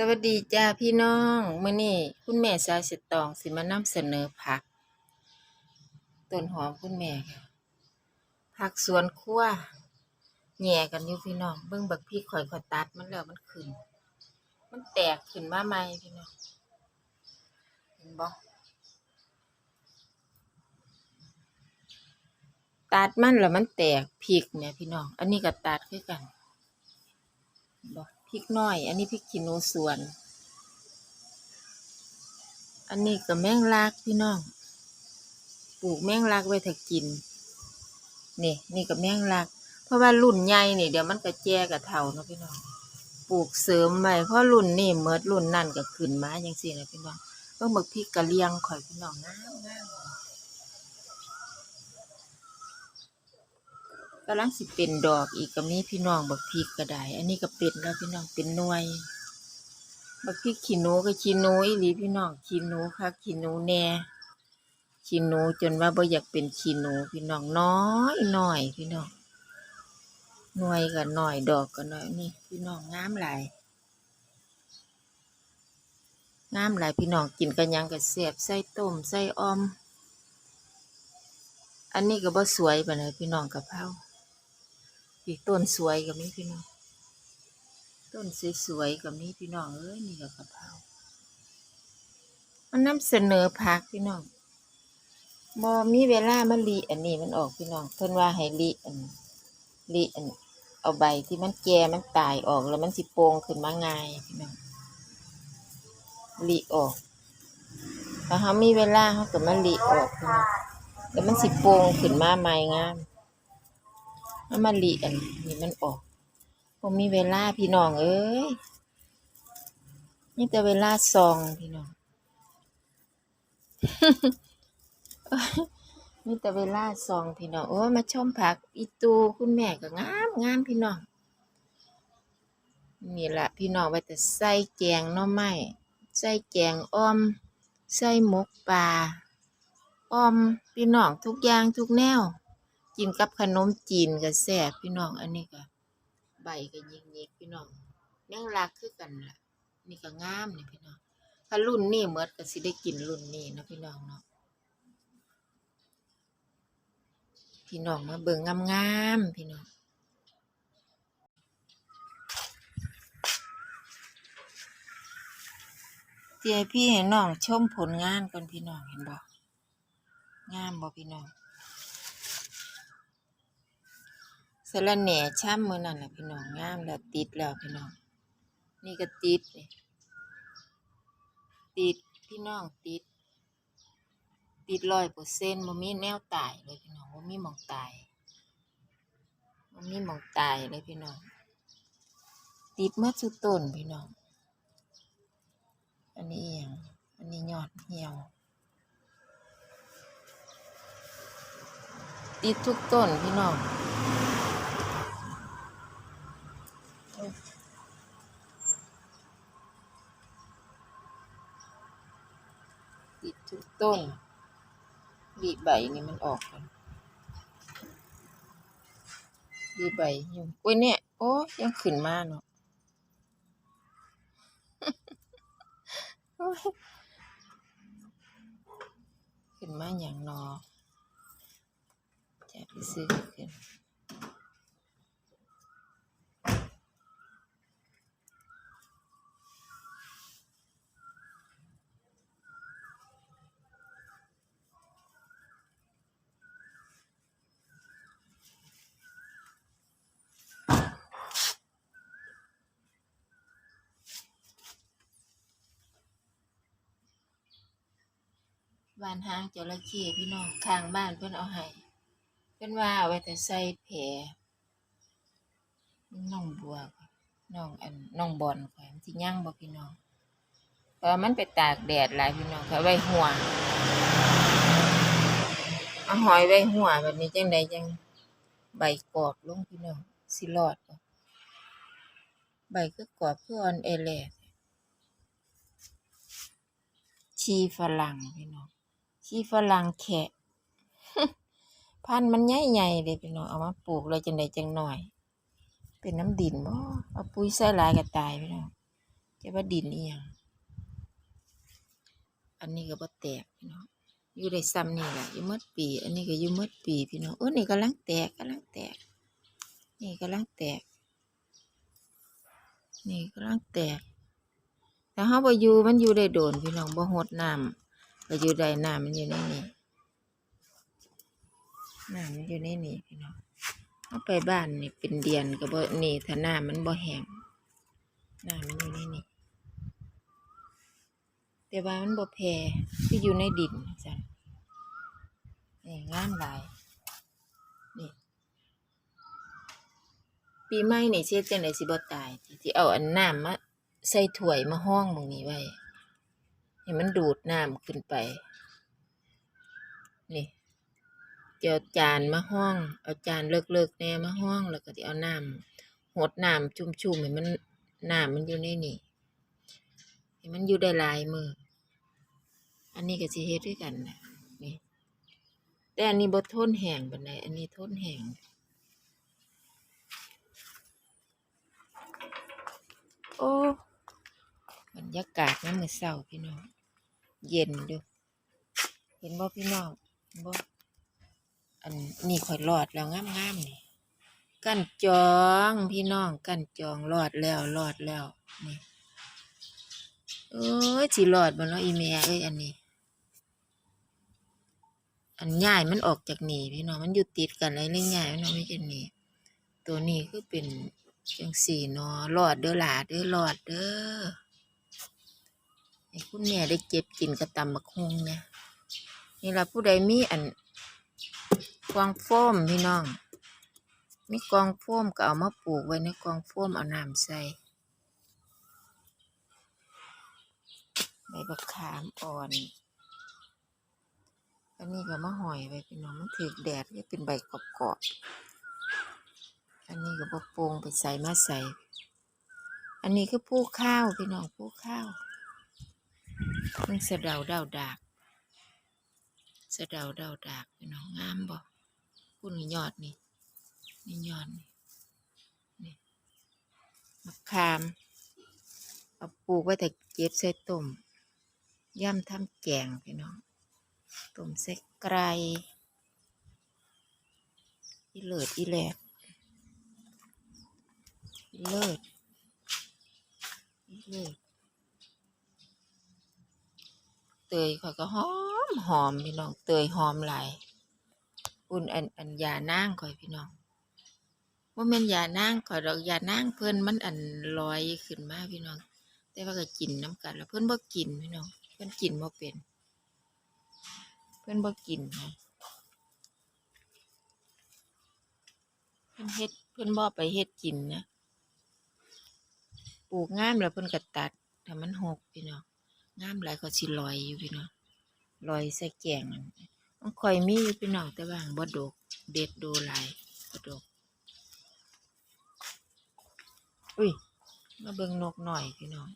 สวัสดีจ้าพี่น้องมื้อนี้คุณแม่สายสตองสิมานำเสนอผัก ต้นหอมคุณแม่ค่ะผักสวนครัวแหย่กันอยู่พี่น้องเบิ่งบักพริกข่อยข่อยตัดมันแล้วมันขึ้น มันแตกขึ้นมาใหม่พี่น้องเห็นบ่ตัดมันแล้วมันแตกพริกเนี่ยพี่น้อง อันนี้ก็ตัดคือกันเห็นบ่ พริกน้อย อันนี้พริกขี้หนูสวน อันนี้ก็แมงลักพี่น้อง ปลูกแมงลักไว้ถ้ากิน นี่นี่ก็แมงลัก เพราะว่ารุ่นใหญ่นี่เดี๋ยวมันก็แก่กับเฒ่าเนาะพี่น้อง ปลูกเสริมไว้เพราะรุ่นนี่เมิดรุ่นนั่นก็ขึ้นมาจังซี่นะพี่น้องเบิ่งบักพริกกะเลียงข่อยพี่น้องงามงาม กำลังสิเป็นดอกอีกก็มีพี่น้องบักพริกก็ได้อันนี้ก็เป็นแล้วพี่น้องเป็นหน่วย บักพริกขี้หนูก็ขี้หนูอีหลีพี่น้องขี้หนูคักขี้หนูแหน่ขี้หนูจนว่าบ่อยากเป็นขี้หนูพี่น้องน้อยหน้อยพี่น้องหน่วยก็น้อยดอกก็น้อยนี่พี่น้องงามหลายงามหลายพี่น้องกินกันยังก็แซ่บใส่ต้มใส่ออม อันนี้ก็บ่สวยปานใดพี่น้องกะเพรา อีกต้นสวยก็มีพี่น้อง ต้นสวยๆกับนี้พี่น้องเอ้ยนี่ก็กะเพรา มันนำเสนอผักพี่น้องบ่มีเวลามาลีอันนี้มันออกพี่น้อง เพิ่นว่าให้ลีอันลีอันเอาใบที่มันแก่มันตายออกแล้วมันสิโป่งขึ้นมาง่ายพี่น้องลีออกถ้าเฮามีเวลาเฮาก็มาลีออกพี่น้องแล้วมันสิโป่งขึ้นมาใหม่งาม เอามาลีอันนี้มันออกผมมีเวลาพี่น้องเอ้ยนี่แต่เวลาซองพี่น้องมีแต่เวลาซองพี่น้องโอ้มาชมผักอีตูคุณแม่ก็งามงามพี่น้องนี่แหละพี่น้องไว้แต่ใส่แกงน่อไม้ใส่แกงอ้อม ใส่หมกปลาอ้อมพี่น้องทุกอย่างทุกแนว กินกับขนมจีนก็แซ่บพี่น้องอันนี้ก็ใบก็ยิงยิกพี่น้องแมงลักคือกันล่ะ นี่ก็งามนี่พี่น้องถ้ารุ่นนี้เมดก็สิได้กินรุ่นนี้นะพี่น้องเนาะพี่น้องมาเบิ่งงามๆพี่น้องเดี๋ยพี่ให้น้องชมผลงานก่อนพี่น้องเห็นบ่งามบ่พี่น้อง สะระแหน่ช่ำมือนั่นแหละพี่น้องงามแล้วติดแล้วพี่น้อง นี่ก็ติดนี่ติดพี่น้องติด ติดร้อยเปอร์เซ็นต์บ่มีแนวตายเลยพี่น้องบ่มีมองตายบ่มีมองตายเลยพี่น้อง ติดเมื่อสุดต้นพี่น้อง อันนี้อหย่างอันนี้ยอดเหี่ยว ติดทุกต้นพี่น้อง ต้นดีใบนี่มันออกกันดีใบอยู่อุ้ยเนี่ย โอ้ยังขึ้นมาเนาะขึ้นมาอย่างนอจะไปซื้อขึ้น บ้านห้างจระเข้พี่น้องข้างบ้านเพิ่นเอาให้เพิ่นว่าเอาไว้แต่ใส่แผลน้องบัวน้องอันน้องบอลข่อยมันสิย่างบ่พี่น้องเพราะมันไปตากแดดหลายพี่น้องข่อยไว้หัวเอาหอยไว้หัวแบบนี้จังไดจังใบกรอบลงพี่น้องสิรอดบ่ใบคือกรอบคืออ่อนแอแลชีฝรั่งพี่น้อง ชีฝรั่งแขะ พันธุ์มันใหญ่ๆเลยพี่น้องเอามาปลูกเลยจังใดจังหน่อย เป็นน้ำดินบ่เอาปุ๋ยใส่ลายก็ตายพี่น้องจะว่าดินอีหยังอันนี้ก็บ่แตกพี่น้องอยู่ได้ซ้ำนี่แหละอยู่หมดปี อันนี้ก็อยู่หมดปีพี่น้องโอ้นี่กำลังแตกกำลังแตก นี่กำลังแตก นี่กำลังแตกแต่เฮาบ่อยู่มันอยู่ได้โดนพี่น้องบ่หดน้ำ ก็อยู่ได้น้ำมันอยู่ในนี่น้ำมันอยู่ในนี่พี่น้องเอาไปบ้านนี่เป็นเดือนก็บ่นี่ถ้าน้ำมันบ่แห้งน้ำมันอยู่ในนี่แต่ว่ามันบ่แผ่คืออยู่ในดินจ้ะนี่งามหลายนี่ปีใหม่นี่เช็ดจังได๋สิบ่ตายที่เอาอันน้ำมาใส่ถ้วยมาห้องมึงนี้ไว้ ให้มันดูดน้ำขึ้นไป นี่จะเอาจานมาห้อง เอาจานเลิกๆแน่มาห้อง แล้วก็สิเอาน้ำหดน้ำชุ่มๆให้มันน้ำมันอยู่ในนี่ให้มันอยู่ได้หลายมือ อันนี้ก็สิเฮ็ดด้วยกันนะนี่ แต่อันนี้บ่ทนแห้งปานใดอันนี้ทนแห้งโอ้บรรยากาศน้ำมือเศร้าพี่น้อง เย็นดูเห็นบ่พี่น้องบ่อันนี้ข่อยรอดแล้วงามๆนี่กันจองพี่น้องกันจองรอดแล้วรอดแล้วนี่เอ้ยสิรอดบ่เนาะอีแม่เอ้ยอันนี้ อันย่ายมันออกจากนี่พี่น้องมันอยู่ติดกันเลยเรื่องย่ายมันเอาไม่ใช่นี่ตัวนี้คือเป็นจังสี่นาะรอดเด้อหลาเด้อรอดเด้อ ให้คุณแม่ได้เก็บกินกระตำบักฮงเนี่ยนี่ละผู้ใดมีอันกองโฟมพี่น้อง มีกองโฟมก็เอามาปลูกไว้ในกองโฟมเอาน้ำใส่ใบบักขามอ่อน อันนี้ก็มาห่อยไว้พี่น้องมันถือแดดก็เป็นใบกรอบๆ อันนี้ก็บโปงไปใส่มาใส่ อันนี้คือผู้ข้าวพี่น้องผู้ข้าว มันสะเดาเดาดากสะเดาเดาดากพี่น้องงามบ่พุ่นยอดนี่นี่ยอดนี่นี่มะขามเอาปลูกไว้แต่เก็บใส่ต้มย่ำทำแกงพี่น้องต้มใส่ไก่อีเลิศอีแหลกอีเลิศอีเลิศ เตยข่อยก็หอมหอมพี่น้องเตยหอมหลายอุ่นอันอันยานางข่อยพี่น้องว่าแม่นยานางข่อยดอกยานางเพิ่นมันอันลอยขึ้นมาพี่น้อง แต่ว่าก็กินน้ำกันแล้วเพิ่นบ่กินพี่น้อง เพิ่นกินบ่เป็น เพิ่นบ่กินนะเพิ่นเฮ็ดเพิ่นบ่ไปเฮ็ดกินนะปลูกงามแล้วเพิ่นก็ตัดถ้ามันหกพี่น้อง งามหลายก็สิลอยอยู่พี่น้องลอยใส่แกงนั่นมันค่อยมีอยู่พี่น้องแต่ว่าบ่ดก เด็ดดูหลายบ่ดก อุ้ยมาเบิ่งนกหน่อยพี่น้อง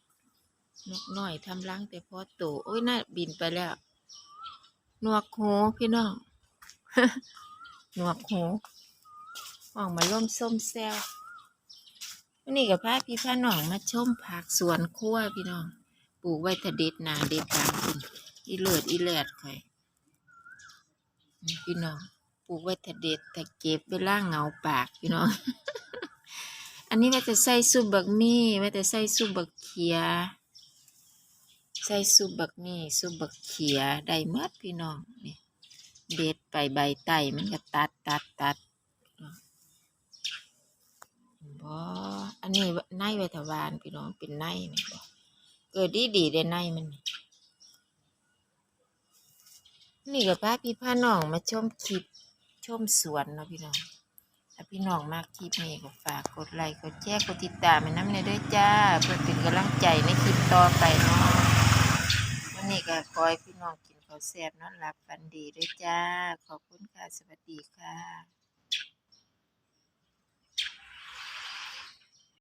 นกหน่อยทำรังแต่พอโตโอ้ยน่าบินไปแล้วหนวกหูพี่น้องหนวกหูออกมาล่มส้มแซววันนี้กับพาพี่พาน้องมาชมผักสวนครัวพี่น้อง ปลูกไว้ถ้าเด็ดนาเด็ดกลางคุณอีเลิศอีแลดข่อยนี่พี่น้องปลูกไว้ถ้าเด็ดถ้าเก็บเวลาเหงาปากพี่น้อง อันนี้ว่าจะใส่ซุปบักมี่ว่าจะใส่ซุปบักเขีย ใส่ซุปบักนี่ซุปบักเขียได้หมดพี่น้องนี่เด็ดไปใบไตมันก็ตัดตัดตัดบ่อันนี้ในไวทวานพี่น้องเป็นในนี่บ่ เกิดดีดีได้ในมัน นี่นี่ก็พาพี่พาน้องมาชมคลิป ชมสวนเนาะพี่น้องถ้าพี่น้องมากคลิปนี้ก็ฝากกดไลค์กดแชร์กดติดตามน้ำในด้วยจ้า เพื่อเป็นกำลังใจในคลิปต่อไปเนาะวันนี้ก็ขอให้พี่น้องกินข้าวแซ่บนอนหลับฝันดีด้วยจ้า ขอบคุณค่ะ สวัสดีค่ะ